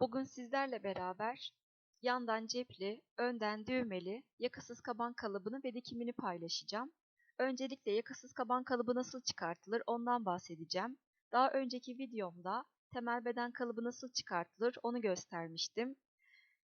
Bugün sizlerle beraber yandan cepli, önden düğmeli, yakasız kaban kalıbını ve dikimini paylaşacağım. Öncelikle yakasız kaban kalıbı nasıl çıkartılır ondan bahsedeceğim. Daha önceki videomda temel beden kalıbı nasıl çıkartılır onu göstermiştim.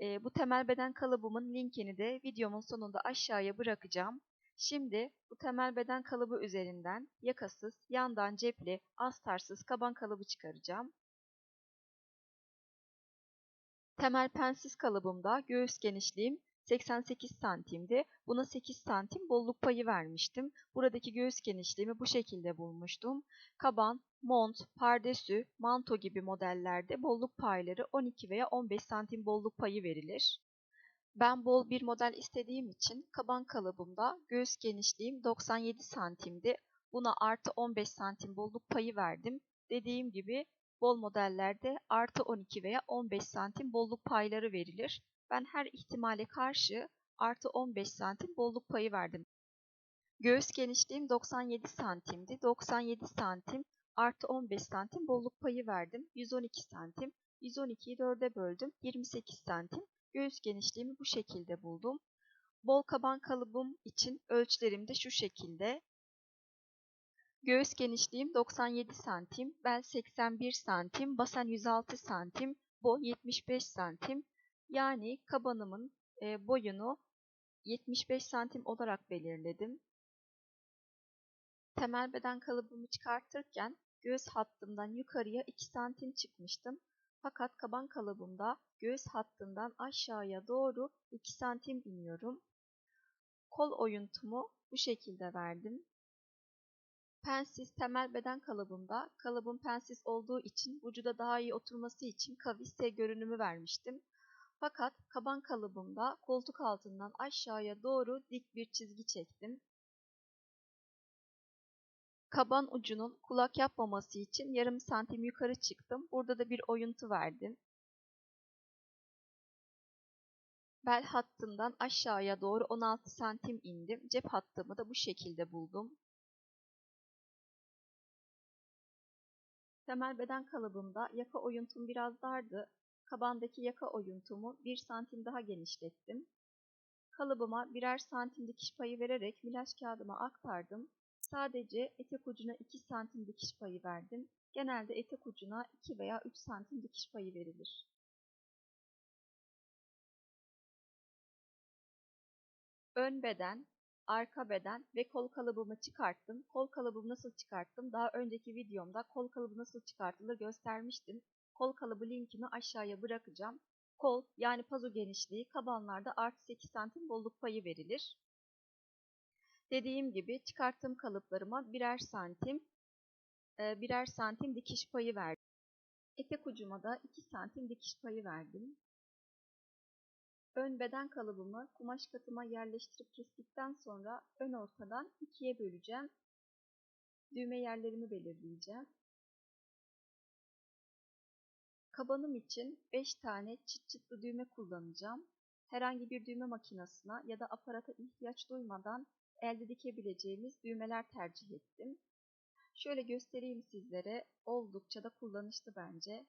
E, bu temel beden kalıbımın linkini de videomun sonunda aşağıya bırakacağım. Şimdi bu temel beden kalıbı üzerinden yakasız, yandan cepli, astarsız kaban kalıbı çıkaracağım. Temel pensiz kalıbımda göğüs genişliğim 88 santimdi. Buna 8 santim bolluk payı vermiştim. Buradaki göğüs genişliğimi bu şekilde bulmuştum. Kaban, mont, pardesü, manto gibi modellerde bolluk payları 12 veya 15 santim bolluk payı verilir. Ben bol bir model istediğim için kaban kalıbımda göğüs genişliğim 97 santimdi. Buna artı 15 santim bolluk payı verdim. Dediğim gibi bol modellerde artı 12 veya 15 santim bolluk payları verilir. Ben her ihtimale karşı artı 15 santim bolluk payı verdim. Göğüs genişliğim 97 santimdi. 97 santim artı 15 santim bolluk payı verdim. 112 santim. 112'yi 4'e böldüm. 28 santim. Göğüs genişliğimi bu şekilde buldum. Bol kaban kalıbım için ölçülerim de şu şekilde. Göğüs genişliğim 97 santim, bel 81 santim, basen 106 santim, boy 75 santim. Yani kabanımın e, boyunu 75 santim olarak belirledim. Temel beden kalıbımı çıkartırken göğüs hattımdan yukarıya 2 santim çıkmıştım. Fakat kaban kalıbımda göğüs hattından aşağıya doğru 2 santim iniyorum. Kol oyuntumu bu şekilde verdim. Pensiz temel beden kalıbımda kalıbın pensiz olduğu için vücuda daha iyi oturması için kaviste görünümü vermiştim. Fakat kaban kalıbımda koltuk altından aşağıya doğru dik bir çizgi çektim. Kaban ucunun kulak yapmaması için yarım santim yukarı çıktım. Burada da bir oyuntu verdim. Bel hattından aşağıya doğru 16 santim indim. Cep hattımı da bu şekilde buldum. Temel beden kalıbımda yaka oyuntum biraz dardı. Kabandaki yaka oyuntumu 1 santim daha genişlettim. Kalıbıma birer santim dikiş payı vererek milaç kağıdıma aktardım. Sadece etek ucuna 2 santim dikiş payı verdim. Genelde etek ucuna 2 veya 3 santim dikiş payı verilir. Ön beden, arka beden ve kol kalıbımı çıkarttım. Kol kalıbımı nasıl çıkarttım? Daha önceki videomda kol kalıbı nasıl çıkartılır göstermiştim. Kol kalıbı linkini aşağıya bırakacağım. Kol yani pazo genişliği kabanlarda artı 8 santim bolluk payı verilir. Dediğim gibi çıkarttığım kalıplarıma birer santim e, birer santim dikiş payı verdim. Etek ucuma da 2 santim dikiş payı verdim. Ön beden kalıbımı kumaş katıma yerleştirip kestikten sonra ön ortadan ikiye böleceğim. Düğme yerlerimi belirleyeceğim. Kabanım için 5 tane çıt çıtlı düğme kullanacağım. Herhangi bir düğme makinesine ya da aparata ihtiyaç duymadan elde dikebileceğimiz düğmeler tercih ettim. Şöyle göstereyim sizlere. Oldukça da kullanışlı bence.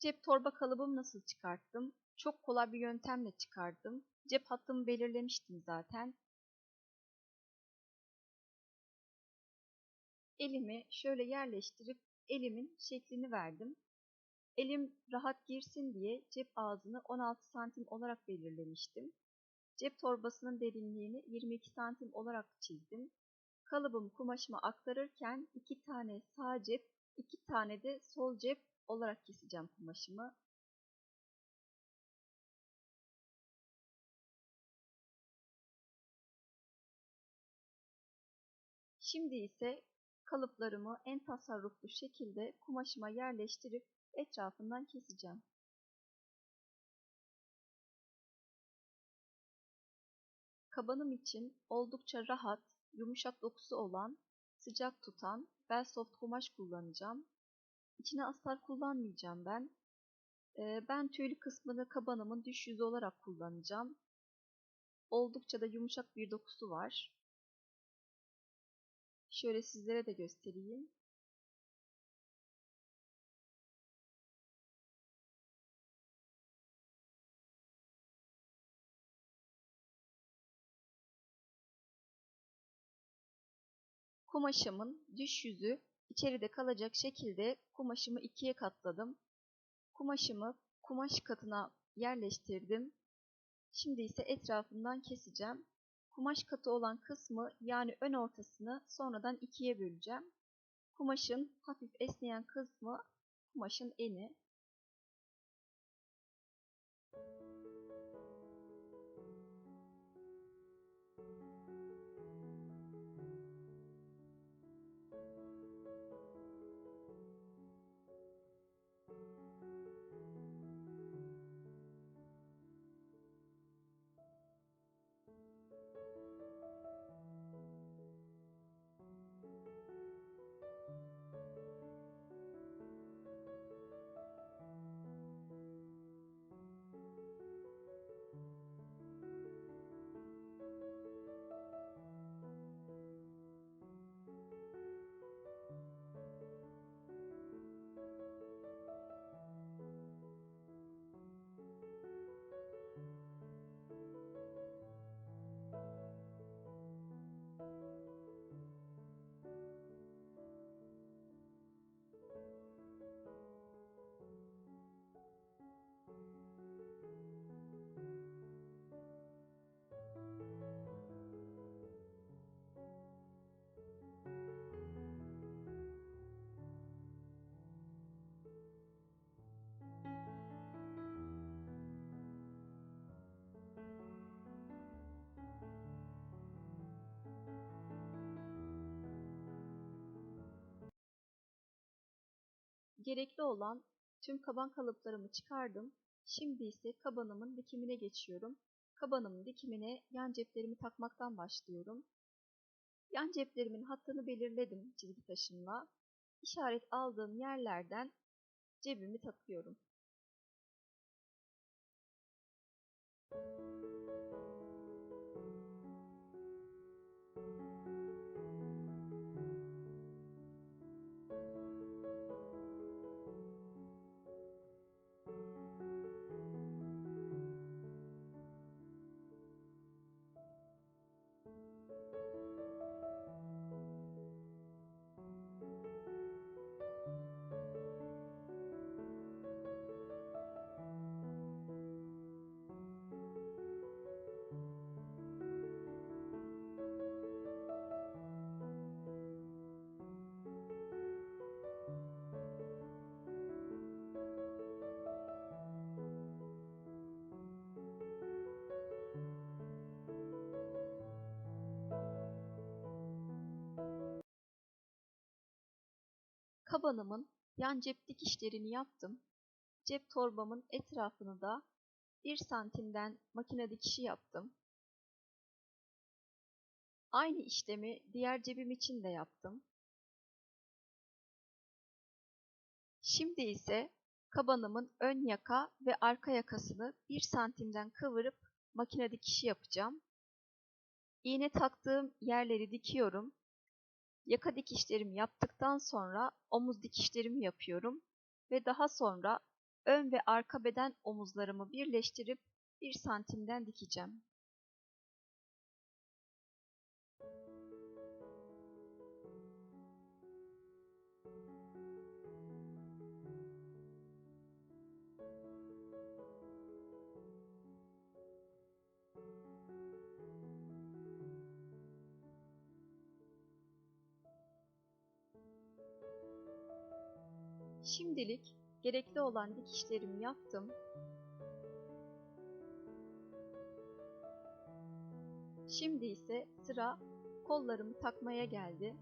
Cep torba kalıbım nasıl çıkarttım? Çok kolay bir yöntemle çıkardım. Cep hattımı belirlemiştim zaten. Elimi şöyle yerleştirip elimin şeklini verdim. Elim rahat girsin diye cep ağzını 16 santim olarak belirlemiştim. Cep torbasının derinliğini 22 santim olarak çizdim. Kalıbımı kumaşıma aktarırken iki tane sağ cep, iki tane de sol cep olarak keseceğim kumaşımı. Şimdi ise kalıplarımı en tasarruflu şekilde kumaşıma yerleştirip etrafından keseceğim. Kabanım için oldukça rahat, yumuşak dokusu olan, sıcak tutan bel soft kumaş kullanacağım. İçine astar kullanmayacağım ben. Ee, ben tüylü kısmını kabanımın düş yüzü olarak kullanacağım. Oldukça da yumuşak bir dokusu var. Şöyle sizlere de göstereyim. Kumaşımın düş yüzü içeride kalacak şekilde kumaşımı ikiye katladım. Kumaşımı kumaş katına yerleştirdim. Şimdi ise etrafından keseceğim. Kumaş katı olan kısmı yani ön ortasını sonradan ikiye böleceğim. Kumaşın hafif esneyen kısmı kumaşın eni. Gerekli olan tüm kaban kalıplarımı çıkardım. Şimdi ise kabanımın dikimine geçiyorum. Kabanımın dikimine yan ceplerimi takmaktan başlıyorum. Yan ceplerimin hattını belirledim çizgi taşımla. İşaret aldığım yerlerden cebimi takıyorum. Kabanımın yan cep dikişlerini yaptım. Cep torbamın etrafını da 1 santimden makine dikişi yaptım. Aynı işlemi diğer cebim için de yaptım. Şimdi ise kabanımın ön yaka ve arka yakasını 1 santimden kıvırıp makine dikişi yapacağım. İğne taktığım yerleri dikiyorum. Yaka dikişlerimi yaptıktan sonra omuz dikişlerimi yapıyorum ve daha sonra ön ve arka beden omuzlarımı birleştirip 1 santimden dikeceğim. Şimdilik gerekli olan dikişlerimi yaptım. Şimdi ise sıra kollarımı takmaya geldi.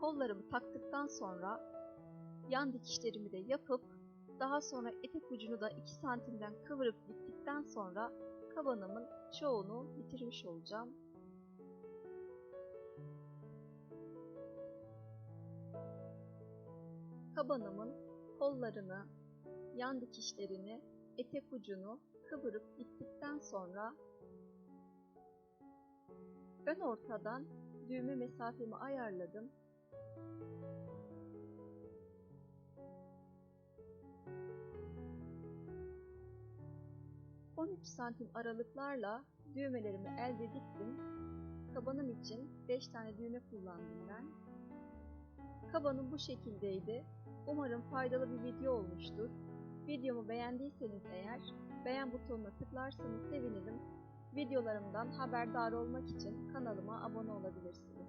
Kollarımı taktıktan sonra yan dikişlerimi de yapıp daha sonra etek ucunu da 2 santimden kıvırıp diktikten sonra kabanımın çoğunu bitirmiş olacağım. Kabanımın kollarını, yan dikişlerini, etek ucunu kıvırıp diktikten sonra ön ortadan düğme mesafemi ayarladım. ...13 santim aralıklarla düğmelerimi elde diktim. Kabanım için 5 tane düğme kullandım ben. Kabanım bu şekildeydi. Umarım faydalı bir video olmuştur. Videomu beğendiyseniz eğer beğen butonuna tıklarsanız sevinirim. Videolarımdan haberdar olmak için kanalıma abone olabilirsiniz.